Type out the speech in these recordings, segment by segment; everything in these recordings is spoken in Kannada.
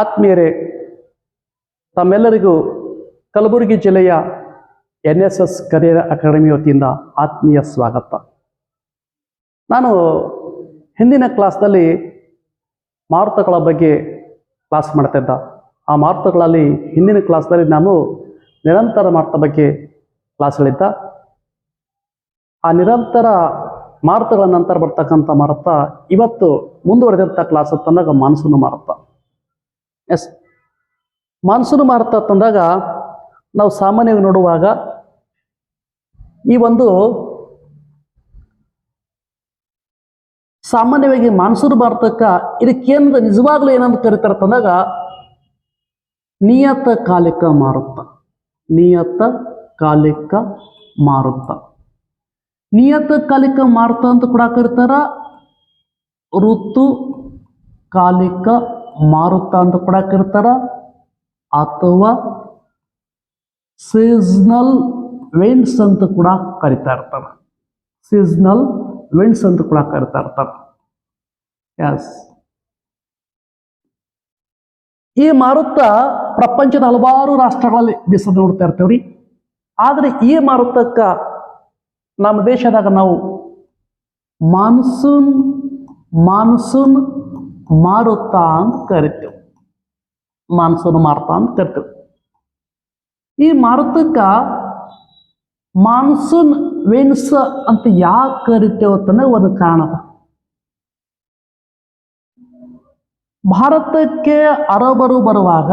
ಆತ್ಮೀಯರೇ, ತಮ್ಮೆಲ್ಲರಿಗೂ ಕಲಬುರಗಿ ಜಿಲ್ಲೆಯ N S S career academy ವತಿಯಿಂದ ಆತ್ಮೀಯ ಸ್ವಾಗತ. ನಾನು ಹಿಂದಿನ ಕ್ಲಾಸ್ನಲ್ಲಿ ಮಾರುತಗಳ ಬಗ್ಗೆ ಕ್ಲಾಸ್ ಮಾಡ್ತಿದ್ದ. ಆ ಮಾರುತಗಳಲ್ಲಿ ಹಿಂದಿನ ಕ್ಲಾಸ್ನಲ್ಲಿ ನಾನು ನಿರಂತರ ಮಾರುತ ಬಗ್ಗೆ ಕ್ಲಾಸ್ ಹೇಳಿದ್ದ. ಆ ನಿರಂತರ ಮಾರುತಗಳ ನಂತರ ಬರ್ತಕ್ಕಂಥ ಮಾರುತ ಇವತ್ತು ಮುಂದುವರೆದಂಥ ಕ್ಲಾಸ್ ತಂದಾಗ ಮಾನ್ಸೂನ್ ಮಾರುತ ಎಸ್ ಮಾನ್ಸೂನ್ ಮಾರುತ ತಂದಾಗ ನಾವು ಸಾಮಾನ್ಯವಾಗಿ ನೋಡುವಾಗ ಈ ಒಂದು ಸಾಮಾನ್ಯವಾಗಿ ಮಾನ್ಸೂನ್ ಭಾರತಕ್ಕೆ ಇದಕ್ಕೇನು ನಿಜವಾಗ್ಲೂ ಏನಂತ ಕರೀತಾರೆ ತಂದಾಗ ನಿಯತ ಕಾಲಿಕ ಮಾರುತ ನಿಯತ ಕಾಲಿಕ ಮಾರುತ ನಿಯತ ಕಾಲಿಕ ಮಾರುತ ಅಂತ ಕೂಡ ಕರೀತಾರ. ಋತು ಕಾಲಿಕ ಮಾರುತ ಅಂತ ಕೂಡ ಕರೀತಾರ ಅಥವಾ ಸೀಸ್ನಲ್ ವೆಂಡ್ಸ್ ಅಂತ ಕೂಡ ಕರಿತಾ ಇರ್ತಾರ. ಸೀಸ್ನಲ್ ವೆಂಡ್ಸ್ ಅಂತ ಕೂಡ ಕರಿತಾ ಇರ್ತಾರ. ಎಸ್ ಈ ಮಾರುತ ಪ್ರಪಂಚದ ಹಲವಾರು ರಾಷ್ಟ್ರಗಳಲ್ಲಿ ಬೀಸೋದು ನೋಡ್ತಾ ಇರ್ತೇವ್ರಿ. ಆದರೆ ಈ ಮಾರುತಕ್ಕ ನಮ್ಮ ದೇಶದಾಗ ನಾವು ಮಾನ್ಸೂನ್ ಮಾನ್ಸೂನ್ ಮಾರುತ ಅಂತ ಕರಿತೇವೆ. ಮಾನ್ಸೂನ್ ಮಾರುತ ಅಂತ ಕರಿತೇವೆ. ಈ ಮಾರುತಕ್ಕ ಮಾನ್ಸೂನ್ ವೇನ್ಸ್ ಅಂತ ಯಾಕೆ ಕರಿತೇವೆ ಅಂತಂದ್ರೆ ಒಂದು ಕಾರಣ ಭಾರತಕ್ಕೆ ಅರಬರು ಬರುವಾಗ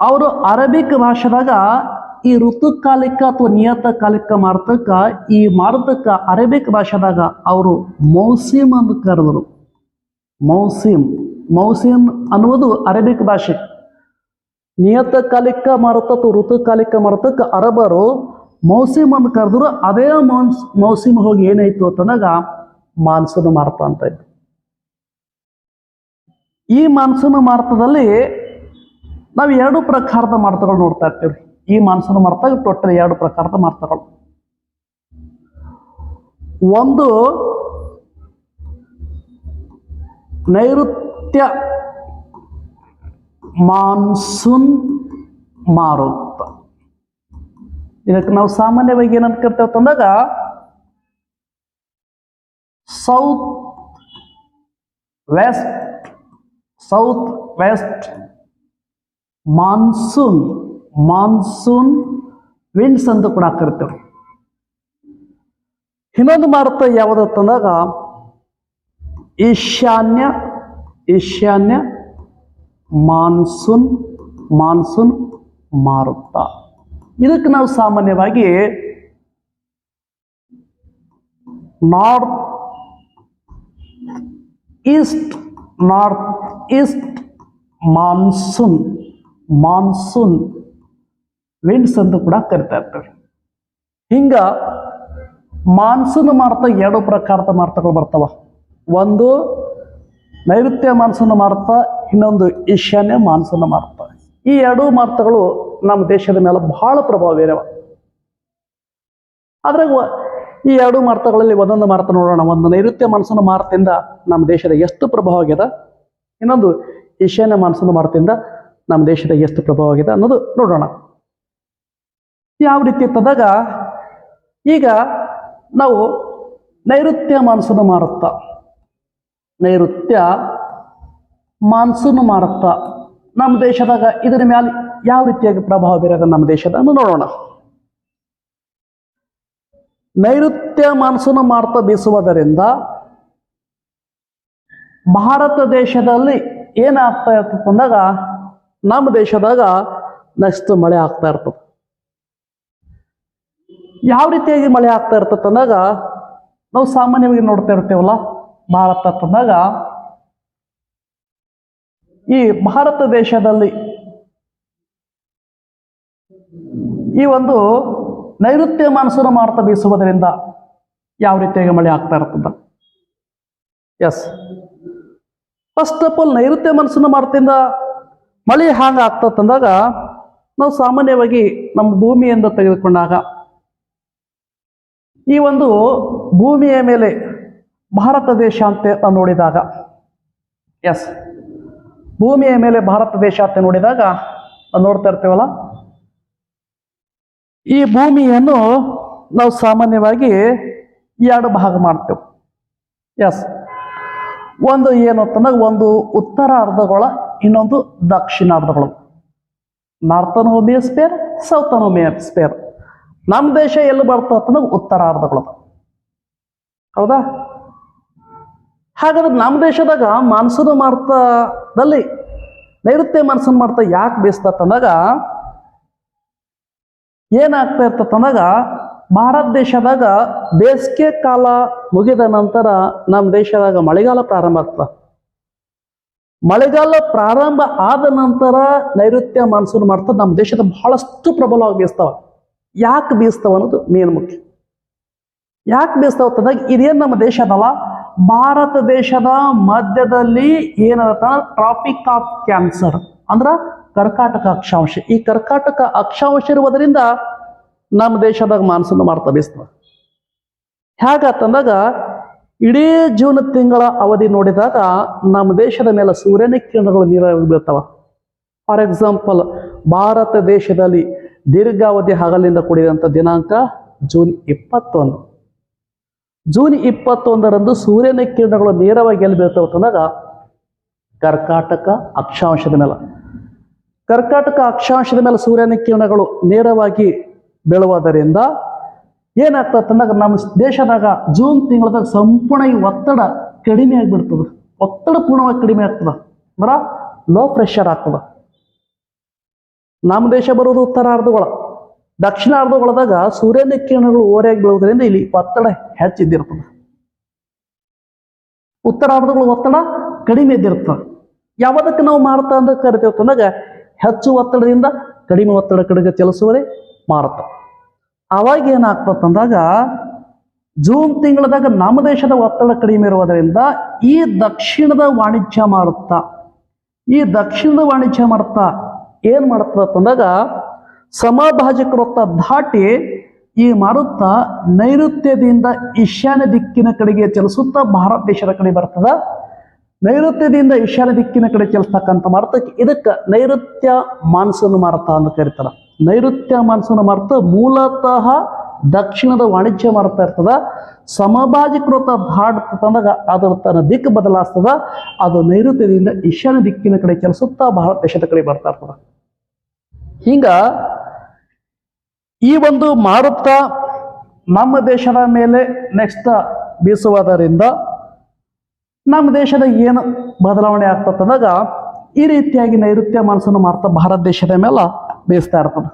ಅವರು ಅರಬಿಕ್ ಭಾಷೆದಾಗ ಈ ಋತುಕಾಲಿಕ ಅಥವಾ ನಿಯತಕಾಲಿಕ ಮಾರುತಕ್ಕ ಈ ಮಾರುತಕ್ಕ ಅರೇಬಿಕ್ ಭಾಷೆದಾಗ ಅವರು ಮೌಸಿಮ್ ಅಂತ ಕರೆದರು. ಮೌಸಿಮ್ ಮೌಸಿಮ್ ಅನ್ನುವುದು ಅರೇಬಿಕ್ ಭಾಷೆ. ನಿಯತಕಾಲಿಕ ಮಾರುತ ಅಥವಾ ಋತುಕಾಲಿಕ ಮಾರುತಕ್ಕೆ ಅರಬರು ಮೌಸಿಮ್ ಅಂತ ಕರೆದ್ರು ಅದೇ ಮೌನ್ಸ್ ಮೌಸಿಮ್ ಹೋಗಿ ಏನಾಯ್ತು ಅಂತಂದಾಗ ಮಾನ್ಸೂನ್ ಮಾರುತ ಅಂತ ಇತ್ತು. ಈ ಮಾನ್ಸೂನ್ ಮಾರುತದಲ್ಲಿ ನಾವು ಎರಡು ಪ್ರಕಾರದ ಮಾರುತಗಳು ನೋಡ್ತಾ ಇರ್ತೀವಿ. ಈ ಮಾನ್ಸೂನ್ ಮಾರುತ ಟೋಟಲ್ ಎರಡು ಪ್ರಕಾರದ ಮಾರುತಗಳು. ಒಂದು ನೈಋತ್ಯ ಮಾನ್ಸೂನ್ ಮಾರುತ. ಇದಕ್ಕೆ ನಾವು ಸಾಮಾನ್ಯವಾಗಿ ಏನಂತ ತಂದಾಗ south west south west monsoon monsoon winds ಅಂತ ಕೂಡ ಕರಿತೇವೆ. ಇನ್ನೊಂದು ಮಾರುತ ಯಾವುದಂತಂದಾಗ ಈಶಾನ್ಯ ಈಶಾನ್ಯ ಮಾನ್ಸೂನ್ ಮಾನ್ಸೂನ್ ಮಾರುತ. ಇದಕ್ಕೆ ನಾವು ಸಾಮಾನ್ಯವಾಗಿ north east north east monsoon monsoon winds ಅಂತ ಕೂಡ ಕರಿತಾ ಇರ್ತೇವೆ. ಹಿಂಗ ಮಾನ್ಸೂನ್ ಮಾರುತ ಎರಡು ಪ್ರಕಾರದ ಮಾರುತಗಳು ಬರ್ತಾವ. ಒಂದು ನೈಋತ್ಯ ಮಾನ್ಸೂನ್ ಮಾರುತ ಇನ್ನೊಂದು ಈಶಾನ್ಯ ಮಾನ್ಸೂನ್ ಮಾರುತ ಈ ಎರಡೂ ಮಾರುತಗಳು ನಮ್ಮ ದೇಶದ ಮೇಲೆ ಬಹಳ ಪ್ರಭಾವ ಬೀರವ. ಅದ್ರಾಗ ಈ ಎರಡು ಮಾರುತಗಳಲ್ಲಿ ಒಂದೊಂದು ಮಾರುತ ನೋಡೋಣ. ಒಂದು ನೈಋತ್ಯ ಮಾನ್ಸೂನ್ ಮಾರುತದಿಂದ ನಮ್ಮ ದೇಶದ ಎಷ್ಟು ಪ್ರಭಾವ ಆಗ್ಯದ ಇನ್ನೊಂದು ಈಶಾನ್ಯ ಮಾನ್ಸೂನ್ ಮಾರುತದಿಂದ ನಮ್ಮ ದೇಶದ ಎಷ್ಟು ಪ್ರಭಾವ ಆಗಿದೆ ಅನ್ನೋದು ನೋಡೋಣ. ಯಾವ ರೀತಿ ಇರ್ತದಾಗ ಈಗ ನಾವು ನೈಋತ್ಯ ಮಾನ್ಸೂನ್ ಮಾರುತ ನೈಋತ್ಯ ಮಾನ್ಸೂನ್ ಮಾರುತ. ನಮ್ಮ ದೇಶದಾಗ ಇದರ ಮ್ಯಾಲೆ ಯಾವ ರೀತಿಯಾಗಿ ಪ್ರಭಾವ ಬೀರದ ನಮ್ಮ ದೇಶದ ನೋಡೋಣ. ನೈಋತ್ಯ ಮಾನ್ಸೂನ್ ಮಾರುತ ಬೀಸುವುದರಿಂದ ಭಾರತ ದೇಶದಲ್ಲಿ ಏನಾಗ್ತಾ ಇರ್ತದೆ ಅಂದಾಗ ನಮ್ಮ ದೇಶದಾಗ ನೆಕ್ಸ್ಟ್ ಮಳೆ ಆಗ್ತಾ ಇರ್ತದೆ. ಯಾವ ರೀತಿಯಾಗಿ ಮಳೆ ಆಗ್ತಾ ಇರ್ತದೆ ಅಂದಾಗ ನಾವು ಸಾಮಾನ್ಯವಾಗಿ ನೋಡ್ತಾ ಇರ್ತೇವಲ್ಲ ತಂದಾಗ ಈ ಭಾರತ ದೇಶದಲ್ಲಿ ಈ ಒಂದು ನೈಋತ್ಯ ಮಾನ್ಸೂನ್ ಮಾಡ್ತಾ ಬೀಸುವುದರಿಂದ ಯಾವ ರೀತಿಯಾಗಿ ಮಳೆ ಆಗ್ತಾ ಇರ್ತದ ಎಸ್ ಫಸ್ಟ್ ಆಫ್ ಆಲ್ ನೈಋತ್ಯ ಮಾನ್ಸೂನ್ ಮಾಡ್ತಿಂದ ಮಳೆ ಹ್ಯಾಂಗ ಆಗ್ತದಂದಾಗ ನಾವು ಸಾಮಾನ್ಯವಾಗಿ ನಮ್ಮ ಭೂಮಿಯಿಂದ ತೆಗೆದುಕೊಂಡಾಗ ಈ ಒಂದು ಭೂಮಿಯ ಮೇಲೆ ಭಾರತ ದೇಶ ಅಂತ ನೋಡಿದಾಗ ಎಸ್ ಭೂಮಿಯ ಮೇಲೆ ಭಾರತ ದೇಶ ಅಂತ ನೋಡಿದಾಗ ನೋಡ್ತಾ ಇರ್ತೇವಲ್ಲ? ಈ ಭೂಮಿಯನ್ನು ನಾವು ಸಾಮಾನ್ಯವಾಗಿ ಎರಡು ಭಾಗ ಮಾಡ್ತೇವೆ. ಎಸ್ ಒಂದು ಏನು ಅಂತಂದಾಗ ಒಂದು ಉತ್ತರ ಅರ್ಧಗೋಳ ಇನ್ನೊಂದು ದಕ್ಷಿಣ ಅರ್ಧಗೋಳ ನಾರ್ತನ್ ಸ್ಪೇರ್ ಸೌತನ್ ಹೋಮಿಯೋಸ್ಪಿಯರ್ ನಮ್ಮ ದೇಶ ಎಲ್ಲಿ ಬರ್ತದೆ ಅಂತಂದಾಗ ಉತ್ತರ ಅರ್ಧಗೋಳದ ಹೌದಾ? ಹಾಗಾದ್ರೆ ನಮ್ಮ ದೇಶದಾಗ ಮಾನ್ಸೂನ್ ಮಾರ್ತದಲ್ಲಿ ನೈಋತ್ಯ ಮಾನ್ಸೂನ್ ಮಾರ್ತ ಯಾಕೆ ಬೀಸ್ತಂದಾಗ ಏನಾಗ್ತಾ ಅಂದಾಗ, ಭಾರತ ದೇಶದಾಗ ಬೇಸಿಗೆ ಕಾಲ ಮುಗಿದ ನಂತರ ನಮ್ಮ ದೇಶದಾಗ ಮಳೆಗಾಲ ಪ್ರಾರಂಭ ಆಗ್ತದೆ. ಮಳೆಗಾಲ ಪ್ರಾರಂಭ ಆದ ನಂತರ ನೈಋತ್ಯ ಮಾನ್ಸೂನ್ ಮಾರ್ತ ನಮ್ಮ ದೇಶದ ಬಹಳಷ್ಟು ಪ್ರಬಲವಾಗಿ ಬೀಸ್ತಾವ ಯಾಕೆ ಬೀಸ್ತಾವ ಅನ್ನೋದು ಮೇನ್ ಮುಖ್ಯ. ಯಾಕೆ ಬೀಸ್ತಾವ ಅಂತಂದಾಗ, ಇದೇನು ನಮ್ಮ ದೇಶ ಅದಲ್ಲ ಭಾರತ ದೇಶದ ಮಧ್ಯದಲ್ಲಿ ಏನತ್ತ ಟ್ರಾಪಿಕ್ ಆಫ್ ಕ್ಯಾನ್ಸರ್ ಅಂದ್ರೆ ಕರ್ಕಾಟಕ ಅಕ್ಷಾಂಶ. ಈ ಕರ್ಕಾಟಕ ಅಕ್ಷಾಂಶ ಇರುವುದರಿಂದ ನಮ್ಮ ದೇಶದಾಗ ಮಾನ್ಸೂನ್ ಮಾಡ್ತಾ ಬೀಸ್ತದೆ ಹೇಗತ್ತಂದಾಗ ಇಡೀ ಜೂನ್ ತಿಂಗಳ ಅವಧಿ ನೋಡಿದಾಗ ನಮ್ಮ ದೇಶದ ಮೇಲೆ ಸೂರ್ಯನ ಕಿರಣಗಳು ನೀರಾಗಿ ಬೀಳ್ತಾವ. ಫಾರ್ ಎಕ್ಸಾಂಪಲ್ ಭಾರತ ದೇಶದಲ್ಲಿ ದೀರ್ಘಾವಧಿ ಹಗಲಿಂದ ಕೂಡಿದಂಥ ದಿನಾಂಕ ಜೂನ್ ಇಪ್ಪತ್ತೊಂದು. ಜೂನ್ ಇಪ್ಪತ್ತೊಂದರಂದು ಸೂರ್ಯನ ಕಿರಣಗಳು ನೇರವಾಗಿ ಎಲ್ಲಿ ಬೀಳ್ತಾವ ಅಂತಂದಾಗ ಕರ್ಕಾಟಕ ಅಕ್ಷಾಂಶದ ಮೇಲೆ. ಕರ್ಕಾಟಕ ಅಕ್ಷಾಂಶದ ಮೇಲೆ ಸೂರ್ಯನ ಕಿರಣಗಳು ನೇರವಾಗಿ ಬೀಳುವುದರಿಂದ ಏನಾಗ್ತದೆ ಅಂದಾಗ ನಮ್ಮ ದೇಶದಾಗ ಜೂನ್ ತಿಂಗಳದಾಗ ಸಂಪೂರ್ಣ ಈ ಒತ್ತಡ ಕಡಿಮೆ ಆಗಿಬಿಡ್ತದೆ. ಒತ್ತಡ ಪೂರ್ಣವಾಗಿ ಕಡಿಮೆ ಆಗ್ತದೆ. ಅಂದ್ರ ಲೋ ಪ್ರೆಷರ್ ಆಗ್ತದೆ. ನಮ್ಮ ದೇಶ ಬರೋದು ಉತ್ತರ ಅರ್ಧಗೋಳ ದಕ್ಷಿಣ ಒಳದಾಗ ಸೂರ್ಯನ ಕಿರಣಗಳು ಓರೆಯಾಗಿ ಬೀಳುವುದರಿಂದ ಇಲ್ಲಿ ಒತ್ತಡ ಹೆಚ್ಚಿದ್ದಿರ್ತದೆ ಉತ್ತರಾರ್ಧಗಳು ಒತ್ತಡ ಕಡಿಮೆ ಇದ್ದಿರ್ತದೆ. ಯಾವದಕ್ಕೆ ನಾವು ಮಾರುತ ಅಂತ ಕರಿತೇವೆ ಅಂದಾಗ ಹೆಚ್ಚು ಒತ್ತಡದಿಂದ ಕಡಿಮೆ ಒತ್ತಡ ಕಡೆಗೆ ಚಲಿಸುವರೆ ಮಾರುತ ಅವಾಗ ಏನಾಗ್ತದಂದಾಗ ಜೂನ್ ತಿಂಗಳದಾಗ ನಮ್ಮ ದೇಶದ ಒತ್ತಡ ಕಡಿಮೆ ಇರುವುದರಿಂದ ಈ ದಕ್ಷಿಣದ ವಾಣಿಜ್ಯ ಮಾರುತ ಈ ದಕ್ಷಿಣದ ವಾಣಿಜ್ಯ ಮಾರುತ ಏನ್ ಮಾಡ್ತದ ಅಂತಂದಾಗ ಸಮಭಾಜಕ ವೃತ್ತ ದಾಟಿ ಈ ಮಾರುತ ನೈಋತ್ಯದಿಂದ ಈಶಾನ್ಯ ದಿಕ್ಕಿನ ಕಡೆಗೆ ಚಲಿಸುತ್ತಾ ಭಾರತ ದೇಶದ ಕಡೆ ಬರ್ತದ. ನೈಋತ್ಯದಿಂದ ಈಶಾನ್ಯ ದಿಕ್ಕಿನ ಕಡೆ ಚಲಿಸ್ತಕ್ಕಂಥ ಮಾರುತಕ್ಕೆ ಇದಕ್ಕೆ ನೈಋತ್ಯ ಮಾನ್ಸೂನ್ ಮಾರುತ ಅಂತ ಕರೀತಾರ. ನೈಋತ್ಯ ಮಾನ್ಸೂನ್ ಮಾರುತ ಮೂಲತಃ ದಕ್ಷಿಣದ ವಾಣಿಜ್ಯ ಮಾರುತ ಇರ್ತದ. ಸಮಭಾಜಿಕೃತ ದಾಟ್ತಂದಾಗ ಅದರ ತನ್ನ ದಿಕ್ಕು ಬದಲಾಸ್ತದ ಅದು ನೈಋತ್ಯದಿಂದ ಈಶಾನ್ಯ ದಿಕ್ಕಿನ ಕಡೆ ಚಲಿಸುತ್ತಾ ಭಾರತ ದೇಶದ ಕಡೆ ಬರ್ತಾ ಇರ್ತದ. ಹಿಂಗ ಈ ಒಂದು ಮಾರುತ ನಮ್ಮ ದೇಶದ ಮೇಲೆ ನೆಕ್ಸ್ಟ್ ಬೀಸುವುದರಿಂದ ನಮ್ಮ ದೇಶದ ಏನು ಬದಲಾವಣೆ ಆಗ್ತದಂದಾಗ ಈ ರೀತಿಯಾಗಿ ನೈಋತ್ಯ ಮಾನ್ಸೂನ್ ಮಾರುತ ಭಾರತ ದೇಶದ ಮೇಲೆ ಬೀಸ್ತಾ ಇರ್ತದೆ.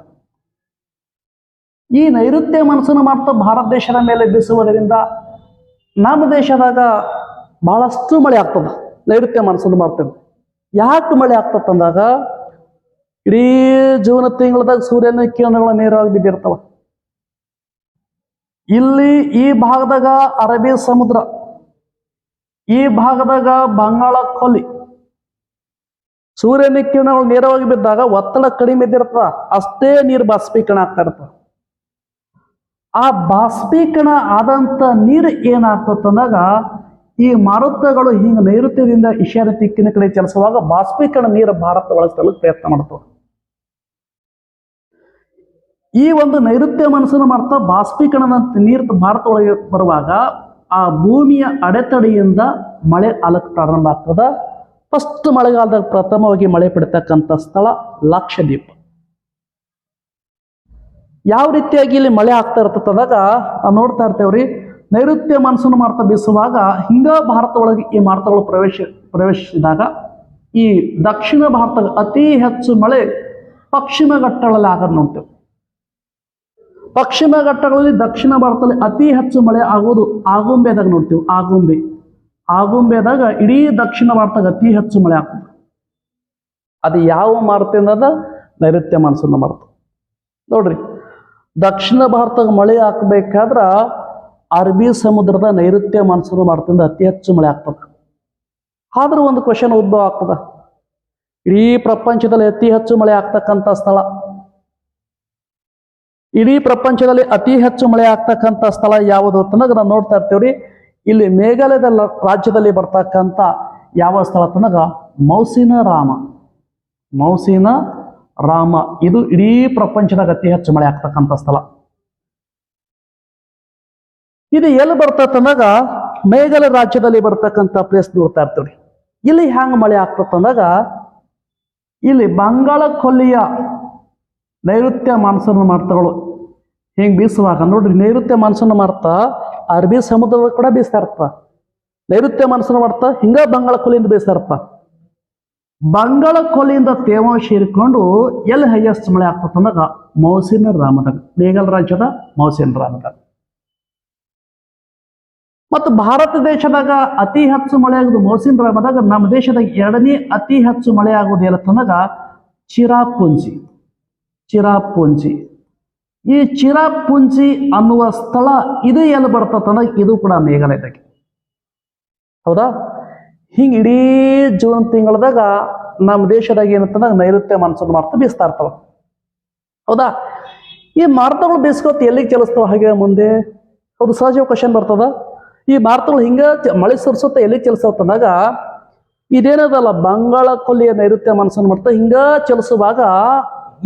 ಈ ನೈಋತ್ಯ ಮಾನ್ಸೂನ್ ಮಾರುತ ಭಾರತ ದೇಶದ ಮೇಲೆ ಬೀಸುವುದರಿಂದ ನಮ್ಮ ದೇಶದಾಗ ಬಹಳಷ್ಟು ಮಳೆ ಆಗ್ತದೆ ನೈಋತ್ಯ ಮಾನ್ಸೂನ್ ಮಾರುತ ಯಾಕೆ ಮಳೆ ಆಗ್ತದಂದಾಗ ಇಡೀ ಜೂನ್ ತಿಂಗಳದಾಗ ಸೂರ್ಯನ ಕಿರಣಗಳ ನೇರವಾಗಿ ಬಿದ್ದಿರ್ತಾವ. ಇಲ್ಲಿ ಈ ಭಾಗದಾಗ ಅರಬ್ಬಿ ಸಮುದ್ರ, ಈ ಭಾಗದಾಗ ಬಂಗಾಳ ಕೊಲ್ಲಿ, ಸೂರ್ಯನ ಕಿರಣಗಳು ನೇರವಾಗಿ ಬಿದ್ದಾಗ ಒತ್ತಡ ಕಡಿಮೆ ಇದ್ದಿರ್ತದ ಅಷ್ಟೇ ನೀರು ಬಾಷ್ಪೀಕರಣ ಆಗ್ತಾ ಇರ್ತದ ಆ ಬಾಷ್ಪೀಕರಣ ಆದಂತ ನೀರು ಏನಾಗ್ತದಂದಾಗ ಈ ಮಾರುತಗಳು ಹಿಂಗ ನೈಋತ್ಯದಿಂದ ಈಶಾನ್ಯ ದಿಕ್ಕಿನ ಕಡೆ ಚಲಿಸುವಾಗ ಬಾಷ್ಪೀಕರಣ ನೀರು ಭಾರತ ಒಳಗೆ ಪ್ರಯತ್ನ ಮಾಡ್ತವೆ. ಈ ಒಂದು ನೈಋತ್ಯ ಮನಸ್ಸನ್ನು ಮಾಡ್ತಾ ಬಾಷ್ಪೀಕರಣ ನೀರು ಭಾರತ ಒಳಗೆ ಬರುವಾಗ ಆ ಭೂಮಿಯ ಅಡೆತಡೆಯಿಂದ ಮಳೆ ಆಲಕ್ಕೆ ಪ್ರಾರಂಭ ಆಗ್ತದ. ಫಸ್ಟ್ ಮಳೆಗಾಲದಾಗ ಪ್ರಥಮವಾಗಿ ಮಳೆ ಪಡಿತಕ್ಕಂಥ ಸ್ಥಳ ಲಕ್ಷದ್ವೀಪ. ಯಾವ ರೀತಿಯಾಗಿ ಇಲ್ಲಿ ಮಳೆ ಆಗ್ತಾ ಇರ್ತದಾಗ ನಾವು ನೋಡ್ತಾ ಇರ್ತೇವ್ರಿ, ನೈಋತ್ಯ ಮನಸ್ಸನ್ನು ಮಾಡ್ತಾ ಬೀಸುವಾಗ ಹಿಂಗ ಭಾರತ ಒಳಗೆ ಈ ಮಾರ್ತಗಳು ಪ್ರವೇಶ, ಪ್ರವೇಶಿಸಿದಾಗ ಈ ದಕ್ಷಿಣ ಭಾರತದ ಅತಿ ಹೆಚ್ಚು ಮಳೆ ಪಶ್ಚಿಮ ಘಟ್ಟಗಳಲ್ಲಿ ಆಗೋದು ನೋಡ್ತೇವೆ. ಪಶ್ಚಿಮ ಘಟ್ಟಗಳಲ್ಲಿ ದಕ್ಷಿಣ ಭಾರತದಲ್ಲಿ ಅತಿ ಹೆಚ್ಚು ಮಳೆ ಆಗೋದು ಆಗುಂಬೆದಾಗ ನೋಡ್ತೀವಿ, ಆಗುಂಬೆ. ಆಗುಂಬೆದಾಗ ಇಡೀ ದಕ್ಷಿಣ ಭಾರತದಾಗ ಅತಿ ಹೆಚ್ಚು ಮಳೆ ಆಗ್ತದೆ. ಅದು ಯಾವ ಮಾರುತಿಂದ ನೈಋತ್ಯ ಮಾನ್ಸೂನ್ ಮಾರುತ ನೋಡ್ರಿ, ದಕ್ಷಿಣ ಭಾರತದ ಮಳೆ ಹಾಕ್ಬೇಕಾದ್ರ ಅರಬಿ ಸಮುದ್ರದ ನೈಋತ್ಯ ಮಾನ್ಸೂನ್ ಮಾರುತದಿಂದ ಅತಿ ಹೆಚ್ಚು ಮಳೆ ಆಗ್ತದೆ. ಆದ್ರೆ ಒಂದು ಕ್ವಶನ್ ಉದ್ಭವ ಆಗ್ತದ. ಇಡೀ ಪ್ರಪಂಚದಲ್ಲಿ ಅತಿ ಹೆಚ್ಚು ಮಳೆ ಆಗ್ತಕ್ಕಂಥ ಸ್ಥಳ ಇಡೀ ಪ್ರಪಂಚದಲ್ಲಿ ಅತಿ ಹೆಚ್ಚು ಮಳೆ ಆಗ್ತಕ್ಕಂಥ ಸ್ಥಳ ಯಾವುದು ತನಗ ನಾವು ನೋಡ್ತಾ ಇರ್ತೀವ್ರಿ. ಇಲ್ಲಿ ಮೇಘಾಲಯದ ರಾಜ್ಯದಲ್ಲಿ ಬರ್ತಕ್ಕಂಥ ಯಾವ ಸ್ಥಳ ತನಗ ಮೌಸಿನ ರಾಮ. ಮೌಸಿನ ರಾಮ. ಇದು ಇಡೀ ಪ್ರಪಂಚದಾಗ ಅತಿ ಹೆಚ್ಚು ಮಳೆ ಆಗ್ತಕ್ಕಂಥ ಸ್ಥಳ. ಇದು ಎಲ್ಲಿ ಬರ್ತದಂದಾಗ ಮೇಘಾಲಯ ರಾಜ್ಯದಲ್ಲಿ ಬರ್ತಕ್ಕಂಥ ಪ್ಲೇಸ್ ನೋಡ್ತಾ ಇರ್ತೀವಿ ಇಲ್ಲಿ ಹ್ಯಾಂಗ ಮಳೆ ಆಗ್ತದಂದಾಗ ಇಲ್ಲಿ ಬಂಗಾಳ ಕೊಲ್ಲಿಯ ನೈಋತ್ಯ ಮಾನ್ಸೂನ್ ಮಾಡ್ತಾವಳು. ಹಿಂಗೆ ಬೀಸುವಾಗ, ನೋಡ್ರಿ, ನೈಋತ್ಯ ಮಾನ್ಸೂನ್ ಮಾಡ್ತಾ ಅರಬಿ ಸಮುದ್ರದ ಕೂಡ ಬೀಸ್ತಾ ನೈಋತ್ಯ ಮಾನ್ಸೂನ್ ಮಾಡ್ತಾ, ಹಿಂಗ ಬಂಗಾಳ ಕೊಲ್ಲಿಯಿಂದ ಬೀಸ್ತಾ ಇರ್ತ. ಬಂಗಾಳ ಕೊಲ್ಲಿಯಿಂದ ತೇವಾಂಶ ಹೀರಿಕೊಂಡು ಎಲ್ಲಿ ಹೈಯೆಸ್ಟ್ ಮಳೆ ಆಗ್ತದಂದಾಗ ಮೌಸಿನ ರಾಮದಾಗ, ಮೇಘಾಲ ರಾಜ್ಯದ ಮೌಸಿನ ರಾಮದಾಗ. ಮತ್ತು ಭಾರತ ದೇಶದಾಗ ಅತಿ ಹೆಚ್ಚು ಮಳೆ ಆಗುದು ಮೌಸಿನ್ ರಾಮದಾಗ, ನಮ್ಮ ದೇಶದಾಗ ಎರಡನೇ ಅತಿ ಹೆಚ್ಚು ಮಳೆ ಆಗುವುದು ಏನಂತಂದಾಗ, ಚಿರಾಪುಂಜಿ. ಚಿರಾಪುಂಜಿ. ಈ ಚಿರಾಪುಂಜಿ ಅನ್ನುವ ಸ್ಥಳ ಇದು ಎಲ್ಲಿ ಬರ್ತದಂದ್ರೆ ಇದು ಕೂಡ ಮೇಘಾಲಯದಾಗ. ಹೌದಾ? ಹಿಂಗೆ ಇಡೀ ಜೂನ್ ತಿಂಗಳದಾಗ ನಮ್ಮ ದೇಶದಾಗ ಏನಂತಂದ್ರೆ ನೈಋತ್ಯ ಮಾನ್ಸೂನ್ ಮಾರ್ತ ಬೀಸ್ತಾ ಇರ್ತಾವ. ಹೌದಾ? ಈ ಮಾರ್ತಗಳು ಬೀಸ್ಕೋತ ಎಲ್ಲಿಗೆ ಚಲಿಸ್ತಾವ? ಹಾಗೆ ಮುಂದೆ? ಹೌದು, ಸಹಜ ಕ್ವಶನ್ ಬರ್ತದ. ಈ ಮಾರ್ತಗಳು ಹಿಂಗ ಮಳೆ ಸುರಿಸುತ್ತ ಎಲ್ಲಿಗೆ ಚಲಿಸ್ತಂದಾಗ ಇದೇನದಲ್ಲ, ಬಂಗಾಳ ಕೊಲ್ಲಿಯ ನೈಋತ್ಯ ಮಾನ್ಸೂನ್ ಮಾಡ್ತಾ ಹಿಂಗ ಚಲಿಸುವಾಗ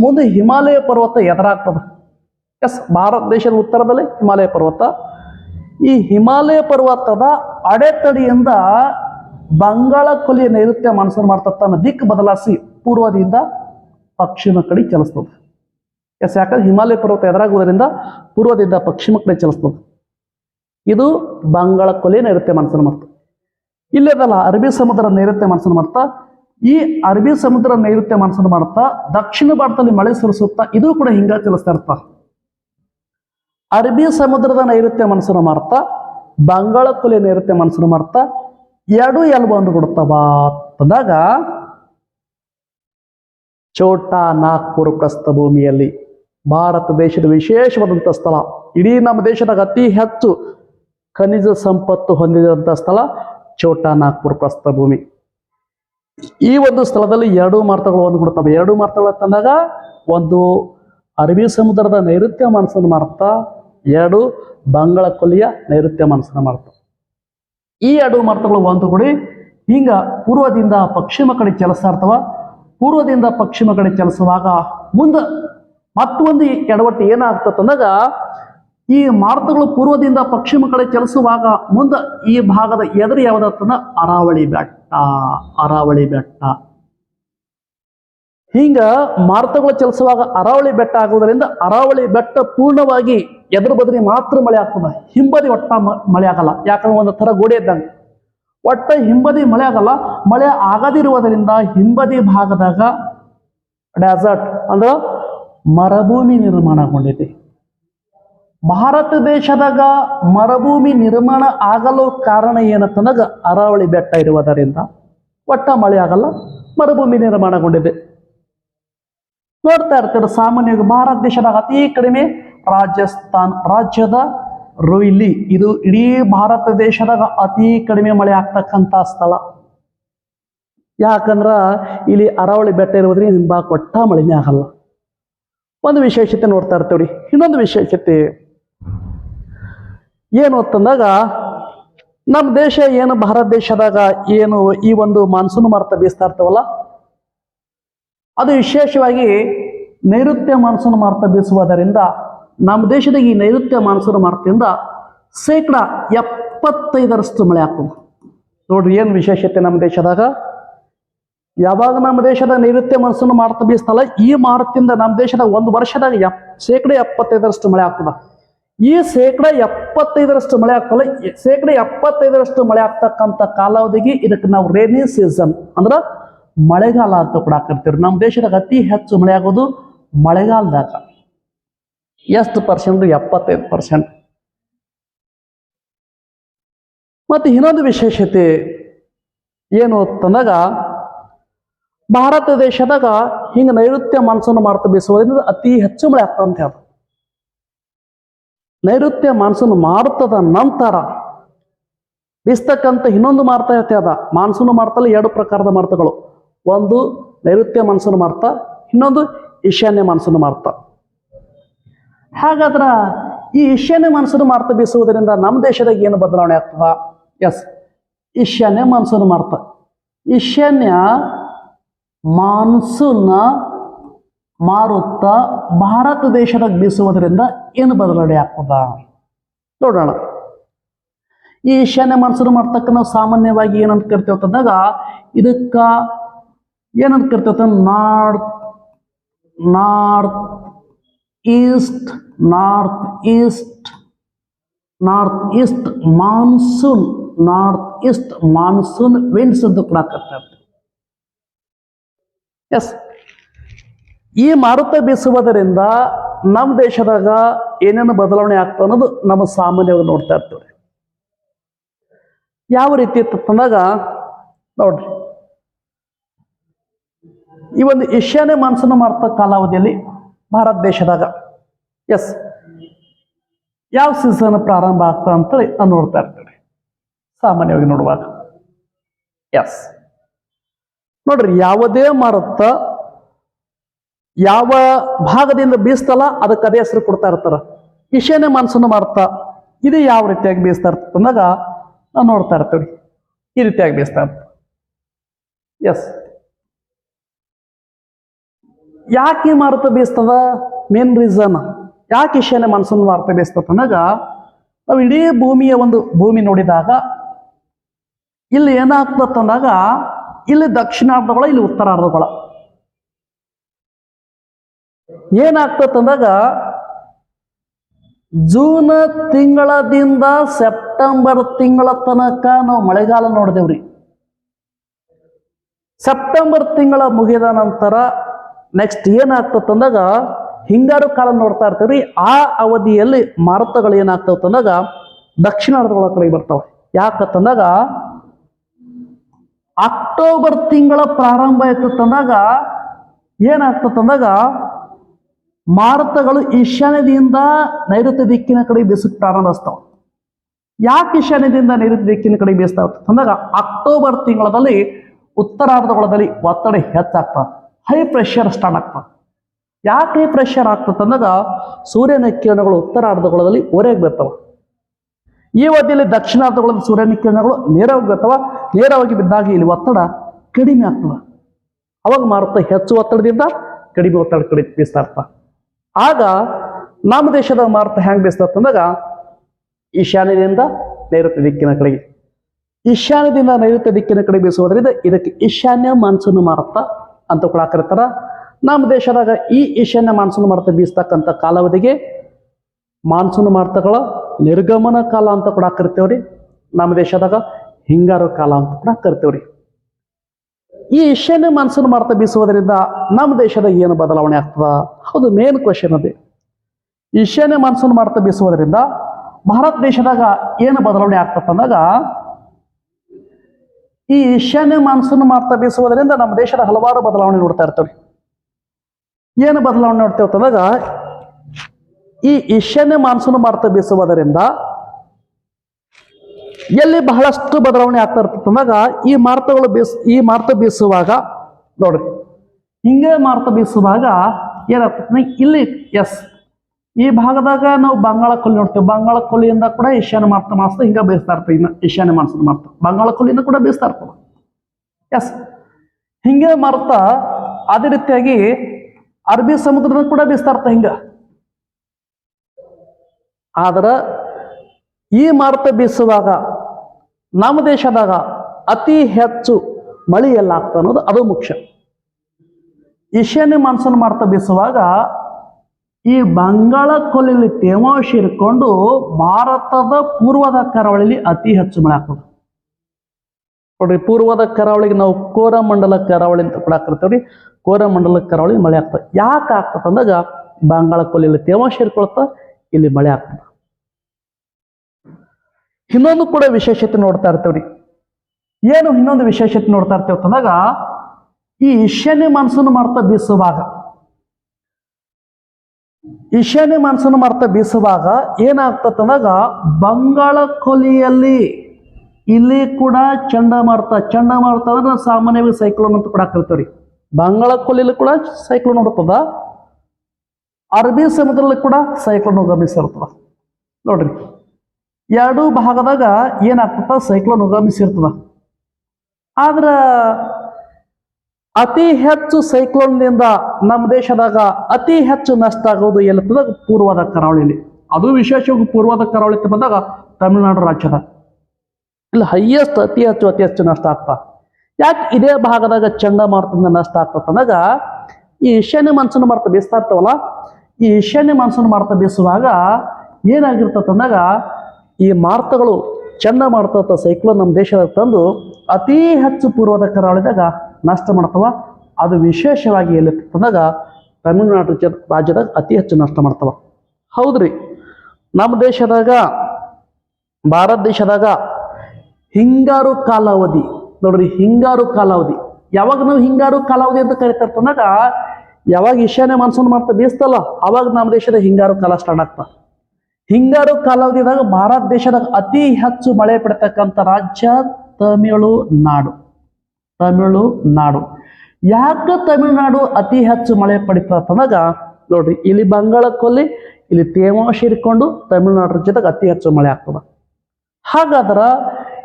ಮುಂದೆ ಹಿಮಾಲಯ ಪರ್ವತ ಎದುರಾಗ್ತದ. ಎಸ್ ಭಾರತ ದೇಶದ ಉತ್ತರದಲ್ಲಿ ಹಿಮಾಲಯ ಪರ್ವತ. ಈ ಹಿಮಾಲಯ ಪರ್ವತದ ಅಡೆತಡೆಯಿಂದ ಬಂಗಾಳ ಕೊಲ್ಲಿಯ ನೈಋತ್ಯ ಮಾನ್ಸೂನ್ ಮಾಡ್ತಾ ತನ್ನ ದಿಕ್ಕು ಬದಲಾಯಿಸಿ ಪೂರ್ವದಿಂದ ಪಶ್ಚಿಮ ಕಡೆ ಚಲಿಸ್ತದೆ. ಎಸ್ ಯಾಕಂದ್ರೆ ಹಿಮಾಲಯ ಪರ್ವತ ಎದುರಾಗುವುದರಿಂದ ಪೂರ್ವದಿಂದ ಪಶ್ಚಿಮ ಕಡೆ ಚಲಿಸ್ತದೆ. ಇದು ಬಂಗಾಳ ಕೊಲೆ ನೈಋತ್ಯ ಮಾನ್ಸೂನ್ ಮಾಡ್ತದೆ ಇಲ್ಲೇದಲ್ಲ ಅರಬ್ಬಿ ಸಮುದ್ರ ನೈಋತ್ಯ ಮಾನ್ಸೂನ್ ಮಾಡ್ತಾ ಈ ಅರಬಿ ಸಮುದ್ರ ನೈಋತ್ಯ ಮಾನ್ಸೂನ್ ಮಾಡ್ತಾ ದಕ್ಷಿಣ ಭಾರತದಲ್ಲಿ ಮಳೆ ಸುರಿಸುತ್ತಾ ಇದು ಕೂಡ ಹಿಂಗ ತಿಳಿಸ್ತಾ ಇರ್ತಾ. ಅರಬಿ ಸಮುದ್ರದ ನೈಋತ್ಯ ಮನಸ್ಸನ್ನು ಮಾಡ್ತಾ ಬಂಗಾಳ ನೈಋತ್ಯ ಮನಸ್ಸನ್ನು ಮಾಡ್ತಾ ಎರಡು ಎಲ್ ಬಂದು ಬಿಡ್ತಾವ ಅಂತಂದಾಗ ಚೋಟಾ ನಾಗ್ಪುರ ಪ್ರಸ್ಥಭೂಮಿಯಲ್ಲಿ ಭಾರತ ದೇಶದ ವಿಶೇಷವಾದಂಥ ಸ್ಥಳ. ಇಡೀ ನಮ್ಮ ದೇಶದಾಗ ಅತಿ ಹೆಚ್ಚು ಖನಿಜ ಸಂಪತ್ತು ಹೊಂದಿದಂಥ ಸ್ಥಳ ಚೋಟಾ ನಾಗ್ಪುರ ಪ್ರಸ್ಥಭೂಮಿ ಈ ಒಂದು ಸ್ಥಳದಲ್ಲಿ ಎರಡು ಮಾರ್ತಗಳು ಒಂದು ಕೊಡ್ತವೆ ಎರಡು ಮಾರ್ತಗಳು ತಂದಾಗ ಒಂದು ಅರಬ್ಬಿ ಸಮುದ್ರದ ನೈಋತ್ಯ ಮಾನ್ಸೂನ್ ಮಾರ್ತ, ಎರಡು ಬಂಗಾಳ ಕೊಲ್ಲಿಯ ನೈಋತ್ಯ ಮಾನ್ಸೂನ್ ಮಾರ್ತ. ಈ ಎರಡು ಮಾರ್ತಗಳು ಒಂದುಗೂಡಿ ಹಿಂಗ ಪೂರ್ವದಿಂದ ಪಶ್ಚಿಮ ಕಡೆ ಕೆಲಸ ಇರ್ತವ ಪೂರ್ವದಿಂದ ಪಶ್ಚಿಮ ಕಡೆ ಚಲಿಸುವಾಗ ಮುಂದೆ ಮತ್ತೊಂದು ಎಡವಟ್ಟು ಏನಾಗ್ತದಂದಾಗ ಈ ಮಾರ್ತಗಳು ಪೂರ್ವದಿಂದ ಪಶ್ಚಿಮ ಕಡೆ ಚಲಿಸುವಾಗ ಮುಂದೆ ಈ ಭಾಗದ ಎದುರು ಯಾವ್ದತ್ತಂದ ಅರಾವಳಿ ಬೆಟ್ಟ ಅರಾವಳಿ ಬೆಟ್ಟ. ಹಿಂಗ ಮಾರುತಗಳು ಚಲಿಸುವಾಗ ಅರಾವಳಿ ಬೆಟ್ಟ ಆಗುವುದರಿಂದ ಅರಾವಳಿ ಬೆಟ್ಟ ಪೂರ್ಣವಾಗಿ ಎದುರು ಬದಲಿ ಮಾತ್ರ ಮಳೆ ಆಗ್ತದೆ. ಹಿಂಬದಿ ಒಟ್ಟ ಮಳೆ ಆಗಲ್ಲ. ಯಾಕಂದ್ರೆ ಒಂದು ಥರ ಗೋಡೆ ಇದ್ದಂಗೆ. ಒಟ್ಟ ಹಿಂಬದಿ ಮಳೆ ಆಗಲ್ಲ. ಮಳೆ ಆಗದಿರುವುದರಿಂದ ಹಿಂಬದಿ ಭಾಗದಾಗ ಡೆಸರ್ಟ್ ಅಂದ್ರೆ ಮರಭೂಮಿ ನಿರ್ಮಾಣಗೊಂಡಿದೆ. ಭಾರತ ದೇಶದಾಗ ಮರುಭೂಮಿ ನಿರ್ಮಾಣ ಆಗಲು ಕಾರಣ ಏನಂತಂದಾಗ ಅರಾವಳಿ ಬೆಟ್ಟ ಇರುವುದರಿಂದ ಒಟ್ಟ ಮಳೆ ಆಗಲ್ಲ, ಮರುಭೂಮಿ ನಿರ್ಮಾಣಗೊಂಡಿದೆ. ನೋಡ್ತಾ ಇರ್ತಾರೆ, ಸಾಮಾನ್ಯವಾಗಿ ಭಾರತ ದೇಶದಾಗ ಅತಿ ಕಡಿಮೆ ರಾಜಸ್ಥಾನ್ ರಾಜ್ಯದ ರೋಯ್ಲಿ. ಇದು ಇಡೀ ಭಾರತ ದೇಶದಾಗ ಅತಿ ಕಡಿಮೆ ಮಳೆ ಆಗ್ತಕ್ಕಂಥ ಸ್ಥಳ. ಯಾಕಂದ್ರ ಇಲ್ಲಿ ಅರಾವಳಿ ಬೆಟ್ಟ ಇರುವುದರಿಂದ ಹಿಂಬಾ ಕೊಟ್ಟ ಮಳೆನೇ ಆಗಲ್ಲ. ಒಂದು ವಿಶೇಷತೆ ನೋಡ್ತಾ ಇರ್ತೇವ್ರಿ. ಇನ್ನೊಂದು ವಿಶೇಷತೆ ಏನು ಅಂತಂದಾಗ ನಮ್ಮ ದೇಶ ಏನು, ಭಾರತ ದೇಶದಾಗ ಏನು ಈ ಒಂದು ಮಾನ್ಸೂನ್ ಮಾರುತ ಬೀಸ್ತಾ ಇರ್ತಾವಲ್ಲ, ಅದು ವಿಶೇಷವಾಗಿ ನೈಋತ್ಯ ಮಾನ್ಸೂನ್ ಮಾರುತ ಬೀಸುವುದರಿಂದ ನಮ್ಮ ದೇಶದಾಗ ಈ ನೈಋತ್ಯ ಮಾನ್ಸೂನ್ ಮಾರ್ತದಿಂದ ಶೇಕಡ ಎಪ್ಪತ್ತೈದರಷ್ಟು ಮಳೆ ಆಗ್ತದೆ. ನೋಡ್ರಿ ಏನು ವಿಶೇಷತೆ ನಮ್ಮ ದೇಶದಾಗ? ಯಾವಾಗ ನಮ್ಮ ದೇಶದ ನೈಋತ್ಯ ಮಾನ್ಸೂನ್ ಮಾರುತ ಬೀಸ್ತಲ್ಲ, ಈ ಮಾರುತಿಂದ ನಮ್ಮ ದೇಶದಾಗ ಒಂದು ವರ್ಷದಾಗ ಎಪ್ ಶೇಕಡ ಎಪ್ಪತ್ತೈದರಷ್ಟು ಮಳೆ ಆಗ್ತದ. ಈ ಶೇಕಡ ಎಪ್ಪತ್ತೈದರಷ್ಟು ಮಳೆ ಆಗ್ತಲ್ಲ ಶೇಕಡ ಎಪ್ಪತ್ತೈದರಷ್ಟು ಮಳೆ ಆಗ್ತಕ್ಕಂಥ ಕಾಲಾವಧಿಗೆ ಇದಕ್ಕೆ ನಾವು ರೇನಿ ಸೀಸನ್ ಅಂದ್ರೆ ಮಳೆಗಾಲ ಅಂತ ಕೂಡ ಕರಿತೀವಿ ನಮ್ಮ ದೇಶದಾಗ ಅತಿ ಹೆಚ್ಚು ಮಳೆ ಆಗೋದು ಮಳೆಗಾಲದಾಗ. ಎಷ್ಟು ಪರ್ಸೆಂಟ್ ಎಪ್ಪತ್ತೈದು ಪರ್ಸೆಂಟ್ ಮತ್ತೆ ಇನ್ನೊಂದು ವಿಶೇಷತೆ ಏನು ಅಂತಂದಾಗ, ಭಾರತ ದೇಶದಾಗ ಹಿಂಗೆ ನೈಋತ್ಯ ಮಾನ್ಸೂನ್ ಮಾಡ್ತಾ ಬೀಸುವುದರಿಂದ ಅತಿ ಹೆಚ್ಚು ಮಳೆ ಆಗ್ತದೆ ಅಂತ ಹೇಳ್ತಾರೆ ನೈಋತ್ಯ ಮಾನ್ಸೂನ್ ಮಾರುತ್ತದ ನಂತರ ಬೀಸ್ತಕ್ಕಂಥ ಇನ್ನೊಂದು ಮಾರುತ ಇರುತ್ತೆ ಅದ. ಮಾನ್ಸೂನ್ ಮಾರುತಲ್ಲಿ ಎರಡು ಪ್ರಕಾರದ ಮಾರುತಗಳು. ಒಂದು ನೈಋತ್ಯ ಮಾನ್ಸೂನ್ ಮಾರುತ, ಇನ್ನೊಂದು ಈಶಾನ್ಯ ಮಾನ್ಸೂನ್ ಮಾರುತ. ಹಾಗಾದ್ರ ಈ ಈಶಾನ್ಯ ಮಾನ್ಸೂನ್ ಮಾರುತ ಬೀಸುವುದರಿಂದ ನಮ್ಮ ದೇಶದಾಗ ಏನು ಬದಲಾವಣೆ ಆಗ್ತದ? ಎಸ್ ಈಶಾನ್ಯ ಮಾನ್ಸೂನ್ ಮಾರುತ. ಈಶಾನ್ಯ ಮಾನ್ಸೂನ್ ಮಾರುತ್ತ ಭಾರತ ದೇಶದಾಗ ಬೀಸುವುದರಿಂದ ಏನು ಬದಲಾವಣೆ ಆಗ್ತದ? ನೋಡೋಣ. ಈ ಈಶಾನ್ಯ ಮಾನ್ಸೂನ್ ಮಾಡ್ತಕ್ಕ ನಾವು ಸಾಮಾನ್ಯವಾಗಿ ಏನಂತ ಕರಿತೇವೆ ಅಂತಂದಾಗ, ಇದಕ್ಕ ಏನಂತ ಕರಿತೇವೆ north north east north east north east monsoon, north east monsoon winds ಅಂತ ಕೂಡ ಕರ್ತಾರೆ ಎಸ್ ಈ ಮಾರುತ ಬೀಸುವುದರಿಂದ ನಮ್ಮ ದೇಶದಾಗ ಏನೇನು ಬದಲಾವಣೆ ಆಗ್ತದೆ ಅನ್ನೋದು ನಮ್ಮ ಸಾಮಾನ್ಯವಾಗಿ ನೋಡ್ತಾ ಇರ್ತೀವಿ ಯಾವ ರೀತಿ ತಂದಾಗ ನೋಡ್ರಿ. ಈ ಒಂದು ಈಶಾನ್ಯ ಮಾನ್ಸೂನ್ ಮಾರುತ ಕಾಲಾವಧಿಯಲ್ಲಿ ಭಾರತ ದೇಶದಾಗ, ಎಸ್, ಯಾವ ಸೀಸನ್ ಪ್ರಾರಂಭ ಆಗ್ತಾ ಅಂತ ನಾವು ನೋಡ್ತಾ ಇರ್ತೀವಿ ಸಾಮಾನ್ಯವಾಗಿ ನೋಡುವಾಗ, ಎಸ್. ನೋಡ್ರಿ, ಯಾವುದೇ ಮಾರುತ ಯಾವ ಭಾಗದಿಂದ ಬೀಸ್ತಲ್ಲ, ಅದಕ್ಕೆ ಅದೇ ಹೆಸರು ಕೊಡ್ತಾ ಇರ್ತಾರ. ಈಶಾನ್ಯ ಮಾನ್ಸೂನ್ ಮಾರುತ ಇದು ಯಾವ ರೀತಿಯಾಗಿ ಬೀಸ್ತಾ ಇರ್ತದೆ ಅಂದಾಗ ನಾವು ನೋಡ್ತಾ ಇರ್ತೀವಿ ಈ ರೀತಿಯಾಗಿ ಬೀಸ್ತಾ ಇರ್ತದೆ ಎಸ್ ಯಾಕೆ ಮಾರುತ ಬೀಸ್ತದ? ಮೇನ್ ರೀಸನ್ ಯಾಕೆ ಈಶಾನ್ಯ ಮಾನ್ಸೂನ್ ಮಾರುತ ಬೀಸ್ತದ ಅಂದಾಗ, ನಾವು ಇಡೀ ಭೂಮಿಯ ಒಂದು ಭೂಮಿ ನೋಡಿದಾಗ, ಇಲ್ಲಿ ಏನಾಗ್ತದೆ ಅಂದಾಗ, ಇಲ್ಲಿ ದಕ್ಷಿಣಾರ್ಧಗಳ, ಇಲ್ಲಿ ಉತ್ತರಾರ್ಧಗಳ. ಏನಾಗ್ತದೆ ಅಂದಾಗ, ಜೂನ್ ತಿಂಗಳದಿಂದ ಸೆಪ್ಟೆಂಬರ್ ತಿಂಗಳ ತನಕ ನಾವು ಮಳೆಗಾಲ ನೋಡಿದೆವ್ರಿ. ಸೆಪ್ಟೆಂಬರ್ ತಿಂಗಳ ಮುಗಿದ ನಂತರ ನೆಕ್ಸ್ಟ್ ಏನಾಗ್ತದಂದಾಗ ಹಿಂಗಾರು ಕಾಲ ನೋಡ್ತಾ ಇರ್ತೀವಿ ಆ ಅವಧಿಯಲ್ಲಿ ಮಾರುತಗಳು ಏನಾಗ್ತವೆ ಅಂದಾಗ ದಕ್ಷಿಣಾರ್ಧಗಳ ಕಡೆ ಬರ್ತಾವೆ. ಯಾಕಂತಂದಾಗ ಅಕ್ಟೋಬರ್ ತಿಂಗಳ ಪ್ರಾರಂಭ ಆಯ್ತಂದಾಗ ಏನಾಗ್ತದಂದಾಗ ಮಾರುತಗಳು ಈಶಾನ್ಯದಿಂದ ನೈಋತ್ಯ ದಿಕ್ಕಿನ ಕಡೆ ಬೀಸಕ್ಕೆ ಪ್ರಾರಂಭಿಸ್ತಾವ ಯಾಕೆ ಈಶಾನ್ಯದಿಂದ ನೈಋತ್ಯ ದಿಕ್ಕಿನ ಕಡೆ ಬೀಸ್ತಾವ ಅಂದಾಗ ಅಕ್ಟೋಬರ್ ತಿಂಗಳಲ್ಲಿ ಉತ್ತರಾರ್ಧಗೊಳದಲ್ಲಿ ಒತ್ತಡ ಹೆಚ್ಚಾಗ್ತದೆ ಹೈ ಪ್ರೆಷರ್ ಸ್ಟಾರ್ಟ್ ಆಗ್ತದೆ ಯಾಕೆ ಪ್ರೆಷರ್ ಆಗ್ತದೆ ಅಂದಾಗ ಸೂರ್ಯನ ಕಿರಣಗಳು ಉತ್ತರಾರ್ಧಗೊಳದಲ್ಲಿ ಹೊರಗೆ ಬರ್ತಾವ ಈ ಅವಧಿಯಲ್ಲಿ ದಕ್ಷಿಣಾರ್ಧಗಳಲ್ಲಿ ಸೂರ್ಯನ ಕಿರಣಗಳು ನೇರವಾಗಿ ಬರ್ತಾವ ನೇರವಾಗಿ ಬಿದ್ದಾಗ ಇಲ್ಲಿ ಒತ್ತಡ ಕಡಿಮೆ ಆಗ್ತದೆ. ಅವಾಗ ಮಾರುತ ಹೆಚ್ಚು ಒತ್ತಡದಿಂದ ಕಡಿಮೆ ಒತ್ತಡ ಕಡೆ ಬೀಸ್ತಾ ಇರ್ತ. ಆಗ ನಮ್ಮ ದೇಶದ ಮಾರುತ ಹೆಂಗ್ ಬೇಸ್ತಂದಾಗ ಈಶಾನ್ಯದಿಂದ ನೈಋತ್ಯ ದಿಕ್ಕಿನ ಕಡೆಗೆ. ಈಶಾನ್ಯದಿಂದ ನೈಋತ್ಯ ದಿಕ್ಕಿನ ಕಡೆ ಬೀಸುವುದರಿಂದ ಇದಕ್ಕೆ ಈಶಾನ್ಯ ಮಾನ್ಸೂನ್ ಮಾರುತ ಅಂತ ಕೂಡ ಕರೀತಾರ. ನಮ್ಮ ದೇಶದಾಗ ಈ ಈಶಾನ್ಯ ಮಾನ್ಸೂನ್ ಮಾರುತ ಬೀಸ್ತಕ್ಕಂಥ ಕಾಲಾವಧಿಗೆ ಮಾನ್ಸೂನ್ ಮಾರುತಗಳ ನಿರ್ಗಮನ ಕಾಲ ಅಂತ ಕೂಡ ಕರಿತೇವ್ರಿ. ನಮ್ಮ ದೇಶದಾಗ ಹಿಂಗಾರು ಕಾಲ ಅಂತ ಕೂಡ ಕರಿತೇವ್ರಿ. ಈ ಈಶಾನ್ಯ ಮಾನ್ಸೂನ್ ಮಾಡ್ತಾ ಬೀಸುವುದರಿಂದ ನಮ್ಮ ದೇಶದ ಏನು ಬದಲಾವಣೆ ಆಗ್ತದ? ಹೌದು ಮೇನ್ ಕ್ವಶನ್ ಅದೇ. ಈಶಾನ್ಯ ಮಾನ್ಸೂನ್ ಮಾಡ್ತಾ ಬೀಸುವುದರಿಂದ ಭಾರತ ದೇಶದಾಗ ಏನು ಬದಲಾವಣೆ ಆಗ್ತದೆ ಅಂದಾಗ, ಈ ಈಶಾನ್ಯ ಮಾನ್ಸೂನ್ ಮಾಡ್ತಾ ಬೀಸುವುದರಿಂದ ನಮ್ಮ ದೇಶದ ಹಲವಾರು ಬದಲಾವಣೆ ನೋಡ್ತಾ ಇರ್ತೇವೆ ಏನು ಬದಲಾವಣೆ ನೋಡ್ತೇವೆ ಅಂತಂದಾಗ ಈ ಈಶಾನ್ಯ ಮಾನ್ಸೂನ್ ಮಾಡ್ತಾ ಬೀಸುವುದರಿಂದ ಎಲ್ಲಿ ಬಹಳಷ್ಟು ಬದಲಾವಣೆ ಆಗ್ತಾ ಇರ್ತದೆ ಅಂದಾಗ ಈ ಮಾರುತಗಳು ಬೀಸ್, ಈ ಮಾರುತ ಬೀಸುವಾಗ, ನೋಡ್ರಿ. ಹಿಂಗೆ ಮಾರುತ ಬೀಸುವಾಗ ಏನಾಗ್ತದೆ? ಇಲ್ಲಿ ಎಸ್ ಈ ಭಾಗದಾಗ ನಾವು ಬಂಗಾಳ ಕೊಲ್ಲಿ ನೋಡ್ತೇವೆ. ಬಂಗಾಳ ಕೊಲ್ಲಿಯಿಂದ ಕೂಡ ಈಶಾನ್ಯ ಮಾರ್ತ ಮಾಸ ಹಿಂಗೆ ಬೇಯಿಸ್ತಾ ಇರ್ತದೆ ಇನ್ನು ಈಶಾನ್ಯ ಮಾನ್ಸೂನ್ ಮಾರುತ. ಬಂಗಾಳ ಕೊಲ್ಲಿಯಿಂದ ಕೂಡ ಬೇಯಿಸ್ತಾ ಇರ್ತದೆ ಎಸ್ ಹಿಂಗೆ ಮಾರುತ ಅದೇ ರೀತಿಯಾಗಿ ಅರಬಿ ಸಮುದ್ರದ ಕೂಡ ಬೇಯಿಸ್ತಾ ಇರ್ತ ಹಿಂಗ. ಆದ್ರೆ ಈ ಮಾರುತ ಬೀಸುವಾಗ ನಮ್ಮ ದೇಶದಾಗ ಅತಿ ಹೆಚ್ಚು ಮಳೆ ಎಲ್ಲ ಆಗ್ತದೆ ಅನ್ನೋದು ಅದು ಮುಖ್ಯ. ಈಶಾನ್ಯ ಮಾನ್ಸೂನ್ ಮಾಡ್ತಾ ಬೀಸುವಾಗ ಈ ಬಂಗಾಳ ಕೊಲ್ಲಿಲಿ ತೇವಾಂಶ ಇರ್ಕೊಂಡು ಭಾರತದ ಪೂರ್ವದ ಕರಾವಳಿಯಲ್ಲಿ ಅತಿ ಹೆಚ್ಚು ಮಳೆ ಆಗ್ತದೆ. ನೋಡ್ರಿ, ಪೂರ್ವದ ಕರಾವಳಿಗೆ ನಾವು ಕೋರಮಂಡಲ ಕರಾವಳಿ ಅಂತ ಕೂಡ ಕರಿತೇವ್ರಿ. ಕೋರಮಂಡಲ ಕರಾವಳಿ ಮಳೆ ಆಗ್ತದೆ. ಯಾಕೆ ಆಗ್ತದೆ ಅಂದಾಗ ಬಂಗಾಳ ಕೊಲ್ಲಿಲಿ ತೇವಾಂಶ ಇರ್ಕೊಳ್ತಾ ಇಲ್ಲಿ ಮಳೆ ಆಗ್ತದೆ. ಇನ್ನೊಂದು ಕೂಡ ವಿಶೇಷತೆ ನೋಡ್ತಾ ಇರ್ತೇವ್ರಿ. ಏನು ಇನ್ನೊಂದು ವಿಶೇಷತೆ ನೋಡ್ತಾ ಇರ್ತೇವೆ ಅಂತಂದಾಗ, ಈ ಈಶಾನ್ಯ ಮಾನ್ಸೂನ್ ಮಾಡ್ತಾ ಬೀಸುವಾಗ ಈಶಾನ್ಯ ಮಾನ್ಸೂನ್ ಮಾಡ್ತಾ ಬೀಸುವಾಗ ಏನಾಗ್ತದಂದಾಗ ಬಂಗಾಳ ಕೊಲಿಯಲ್ಲಿ ಇಲ್ಲಿ ಕೂಡ ಚಂಡಮಾರುತ ಚಂಡಮಾರುತ ಅಂದ್ರೆ ಸಾಮಾನ್ಯವಾಗಿ ಸೈಕ್ಲೋನ್ ಅಂತ ಕೂಡ ಕರಿತೇವ್ರಿ. ಬಂಗಾಳ ಕೊಲಿಯಲ್ಲಿ ಕೂಡ ಸೈಕ್ಲೋನ್ ನೋಡ್ತದ ಅರಬ್ಬಿ ಸಮುದ್ರದಲ್ಲಿ ಕೂಡ ಸೈಕ್ಲೋನ್ ಗಮನಿಸಿರ್ತದ. ನೋಡ್ರಿ. ಎರಡೂ ಭಾಗದಾಗ ಏನಾಗ್ತದ? ಸೈಕ್ಲೋನ್ ಉಗಮಿಸಿರ್ತದ. ಆದ್ರ ಅತಿ ಹೆಚ್ಚು ಸೈಕ್ಲೋನ್ನಿಂದ ನಮ್ಮ ದೇಶದಾಗ ಅತಿ ಹೆಚ್ಚು ನಷ್ಟ ಆಗೋದು ಎಲ್ಲಿರ್ತದ ಪೂರ್ವದ ಕರಾವಳಿಯಲ್ಲಿ ಅದು ವಿಶೇಷವಾಗಿ ಪೂರ್ವದ ಕರಾವಳಿ ಅಂತ ಬಂದಾಗ ತಮಿಳುನಾಡು ರಾಜ್ಯದ. ಇಲ್ಲಿ ಹೈಯೆಸ್ಟ್ ಅತಿ ಹೆಚ್ಚು ಅತಿ ಹೆಚ್ಚು ನಷ್ಟ ಆಗ್ತಾ ಯಾಕೆ ಇದೇ ಭಾಗದಾಗ ಚಂಡಮಾರುತದಿಂದ ನಷ್ಟ ಅಂದಾಗ ಈ ಈಶಾನ್ಯ ಮಾನ್ಸೂನ್ ಮಾಡ್ತಾ ಬೀಸ್ತಾ ಇರ್ತಾವಲ್ಲ, ಈ ಈಶಾನ್ಯ ಮಾನ್ಸೂನ್ ಮಾಡ್ತಾ ಬೀಸುವಾಗ ಏನಾಗಿರ್ತದೆ ಅಂದಾಗ ಈ ಮಾರುತಗಳು ಚಂಡಮಾರುತ ಸೈಕ್ಲೋನ್ ನಮ್ಮ ದೇಶದಾಗ ತಂದು ಅತಿ ಹೆಚ್ಚು ಪೂರ್ವದ ಕರಾವಳಿದಾಗ ನಷ್ಟ ಮಾಡ್ತವ. ಅದು ವಿಶೇಷವಾಗಿ ಎಲ್ಲಿ ತಂದಾಗ ತಮಿಳುನಾಡು ರಾಜ್ಯ ರಾಜ್ಯದಾಗ ಅತಿ ಹೆಚ್ಚು ನಷ್ಟ ಮಾಡ್ತಾವ. ಹೌದ್ರಿ. ನಮ್ಮ ದೇಶದಾಗ, ಭಾರತ ದೇಶದಾಗ ಹಿಂಗಾರು ಕಾಲಾವಧಿ, ನೋಡ್ರಿ ಹಿಂಗಾರು ಕಾಲಾವಧಿ. ಯಾವಾಗ ನಾವು ಹಿಂಗಾರು ಕಾಲಾವಧಿ ಅಂತ ಕರಿತಾರೆ ತಂದಾಗ ಯಾವಾಗ ಈಶಾನ್ಯ ಮಾನ್ಸೂನ್ ಮಾಡ್ತಾ ಬೀಸ್ತಲ್ಲ ಅವಾಗ ನಮ್ಮ ದೇಶದ ಹಿಂಗಾರು ಕಾಲ ಸ್ಟಾರ್ಟ್ ಆಗ್ತಾ ಹಿಂಗಾರು ಕಾಲಾವಧಿದಾಗ ಭಾರತ ದೇಶದಾಗ ಅತಿ ಹೆಚ್ಚು ಮಳೆ ಪಡ್ತಕ್ಕಂಥ ರಾಜ್ಯ ತಮಿಳುನಾಡು ತಮಿಳುನಾಡು ಯಾಕೆ ತಮಿಳುನಾಡು ಅತಿ ಹೆಚ್ಚು ಮಳೆ ಪಡಿತಂದಾಗ ನೋಡ್ರಿ, ಇಲ್ಲಿ ಬಂಗಾಳ ಕೊಲ್ಲಿ, ಇಲ್ಲಿ ತೇವಾಂಶ ಇರ್ಕೊಂಡು ತಮಿಳುನಾಡು ರಾಜ್ಯದಾಗ ಅತಿ ಹೆಚ್ಚು ಮಳೆ ಆಗ್ತದ. ಹಾಗಾದ್ರ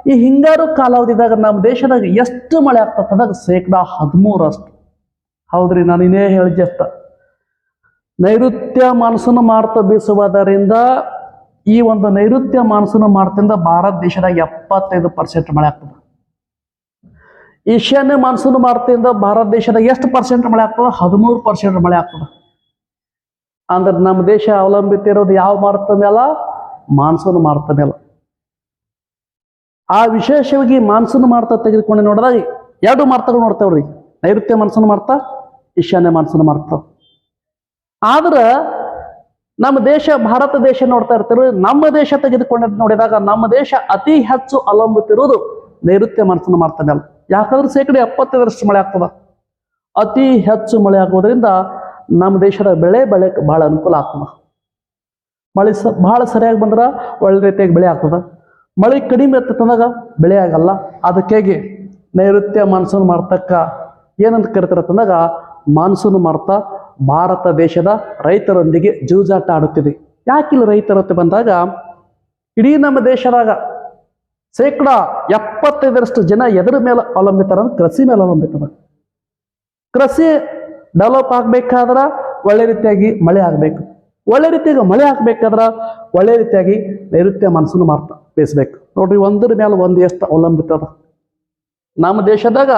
ಈ ಹಿಂಗಾರು ಕಾಲಾವಧಿದಾಗ ನಮ್ಮ ದೇಶದಾಗ ಎಷ್ಟು ಮಳೆ ಆಗ್ತದಂದಾಗ ಶೇಕಡಾ ಹದಿಮೂರಷ್ಟು ಹೌದ್ರಿ ನಾನು ಇನ್ನೇ ಹೇಳಿದ್ದೆ ಅಷ್ಟ ನೈಋತ್ಯ ಮಾನ್ಸೂನ್ ಮಾರುತ ಬೀಸುವುದರಿಂದ ಈ ಒಂದು ನೈಋತ್ಯ ಮಾನ್ಸೂನ್ ಮಾರುತದಿಂದ ಭಾರತ ದೇಶದಾಗ ಎಪ್ಪತ್ತೈದು ಪರ್ಸೆಂಟ್ ಮಳೆ ಆಗ್ತದೆ. ಈಶಾನ್ಯ ಮಾನ್ಸೂನ್ ಮಾರುತದಿಂದ ಭಾರತ ದೇಶದಾಗ ಎಷ್ಟು ಪರ್ಸೆಂಟ್ ಮಳೆ ಆಗ್ತದೆ? ಹದಿಮೂರು ಪರ್ಸೆಂಟ್ ಮಳೆ ಆಗ್ತದೆ. ಅಂದ್ರೆ ನಮ್ಮ ದೇಶ ಅವಲಂಬಿತ ಇರೋದು ಯಾವ ಮಾರುತ ಮೇಲ? ಮಾನ್ಸೂನ್ ಮಾರುತ ಮೇಲೆ. ಆ ವಿಶೇಷವಾಗಿ ಮಾನ್ಸೂನ್ ಮಾರುತ ತೆಗೆದುಕೊಂಡು ನೋಡಿದಾಗ ಎರಡು ಮಾರ್ತಗಳು ನೋಡ್ತೇವ್ರಿ ನೈಋತ್ಯ ಮಾನ್ಸೂನ್ ಮಾರುತ ಈಶಾನ್ಯ ಮಾನ್ಸೂನ್ ಮಾರುತ. ಆದ್ರೆ ನಮ್ಮ ದೇಶ, ಭಾರತ ದೇಶ ನೋಡ್ತಾ ಇರ್ತಾರೆ, ನಮ್ಮ ದೇಶ ತೆಗೆದುಕೊಂಡ ನೋಡಿದಾಗ ನಮ್ಮ ದೇಶ ಅತಿ ಹೆಚ್ಚು ಅವಲಂಬಿತಿರುವುದು ನೈಋತ್ಯ ಮಾನ್ಸೂನ್ ಮಾಡ್ತಾನೆ ಅಲ್ಲ. ಯಾಕಂದ್ರೆ ಶೇಕಡ ಎಪ್ಪತ್ತೈದರಷ್ಟು ಮಳೆ ಆಗ್ತದ. ಅತಿ ಹೆಚ್ಚು ಮಳೆ ಆಗೋದ್ರಿಂದ ನಮ್ಮ ದೇಶದ ಬೆಳೆ ಬೆಳೆಯಕ್ಕೆ ಬಹಳ ಅನುಕೂಲ ಆಗ್ತದ. ಮಳೆ ಸ ಭಾಳ ಸರಿಯಾಗಿ ಬಂದ್ರೆ ಒಳ್ಳೆ ರೀತಿಯಾಗಿ ಬೆಳೆ ಆಗ್ತದ. ಮಳೆ ಕಡಿಮೆ ತಂದಾಗ ಬೆಳೆ ಆಗಲ್ಲ. ಅದಕ್ಕಾಗಿ ನೈಋತ್ಯ ಮಾನ್ಸೂನ್ ಮಾಡ್ತಕ್ಕ ಏನಂತ ಕರಿತಾರಂದಾಗ ಮಾನ್ಸೂನ್ ಮಾರ್ತ ಭಾರತ ದೇಶದ ರೈತರೊಂದಿಗೆ ಜೂಜಾಟ ಆಡುತ್ತಿದೆ. ಯಾಕಿಲ್ಲ ರೈತರತ್ತೆ ಬಂದಾಗ, ಇಡೀ ನಮ್ಮ ದೇಶದಾಗ ಶೇಕಡ ಎಪ್ಪತ್ತೈದರಷ್ಟು ಜನ ಎದರ ಮೇಲೆ ಅವಲಂಬಿತಾರ ಅಂದ್ರೆ ಕೃಷಿ ಮೇಲೆ ಅವಲಂಬಿತಾರ. ಕೃಷಿ ಡೆವಲಪ್ ಆಗ್ಬೇಕಾದ್ರೆ ಒಳ್ಳೆ ರೀತಿಯಾಗಿ ಮಳೆ ಆಗಬೇಕು. ಒಳ್ಳೆ ರೀತಿಯಾಗಿ ಮಳೆ ಆಗಬೇಕಾದ್ರೆ ಒಳ್ಳೆ ರೀತಿಯಾಗಿ ನೈಋತ್ಯ ಮನಸ್ಸನ್ನು ಮಾರ್ತಾ ಬೇಯಿಸ್ಬೇಕು. ನೋಡ್ರಿ, ಒಂದ್ರ ಮೇಲೆ ಒಂದು ಎಷ್ಟು ಅವಲಂಬಿತದ. ನಮ್ಮ ದೇಶದಾಗ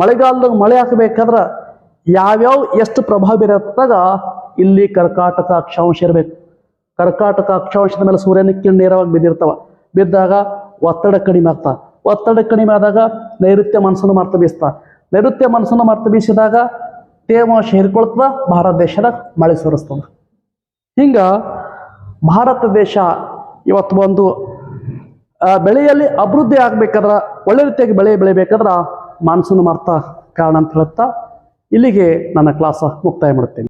ಮಳೆಗಾಲದಾಗ ಮಳೆ ಹಾಕಬೇಕಾದ್ರ ಯಾವ್ಯಾವ ಎಷ್ಟು ಪ್ರಭಾವ ಬೀರತ್ತಾಗ ಇಲ್ಲಿ ಕರ್ಕಾಟಕ ಅಕ್ಷಾಂಶ ಇರಬೇಕು. ಕರ್ಕಾಟಕ ಅಕ್ಷಾಂಶದ ಮೇಲೆ ಸೂರ್ಯನ ಕಿರಣ ನೇರವಾಗಿ ಬಿದ್ದಿರ್ತಾವ. ಬಿದ್ದಾಗ ಒತ್ತಡ ಕಡಿಮೆ ಆಗ್ತಾ. ಒತ್ತಡ ಕಡಿಮೆ ಆದಾಗ ನೈಋತ್ಯ ಮನಸ್ಸನ್ನು ಮಾರ್ತ ಬೀಸ್ತಾ. ನೈಋತ್ಯ ಮನಸ್ಸನ್ನು ಮಾರ್ತ ಬೀಸಿದಾಗ ತೇವಾಂಶ ಹೀರ್ಕೊಳ್ತದ, ಭಾರತ ದೇಶದಾಗ ಮಳೆ ಸುರಿಸ್ತದ. ಹಿಂಗ ಭಾರತ ದೇಶ ಇವತ್ತು ಒಂದು ಬೆಳೆಯಲ್ಲಿ ಅಭಿವೃದ್ಧಿ ಆಗ್ಬೇಕಾದ್ರ, ಒಳ್ಳೆ ರೀತಿಯಾಗಿ ಬೆಳೆ ಬೆಳಿಬೇಕಾದ್ರ ಮಾನ್ಸೂನ್ ಮಾರ್ತ ಕಾರಣ ಅಂತ ಹೇಳುತ್ತಾ ಇಲ್ಲಿಗೆ ನನ್ನ ಕ್ಲಾಸ ಮುಕ್ತಾಯ ಮಾಡುತ್ತೇನೆ.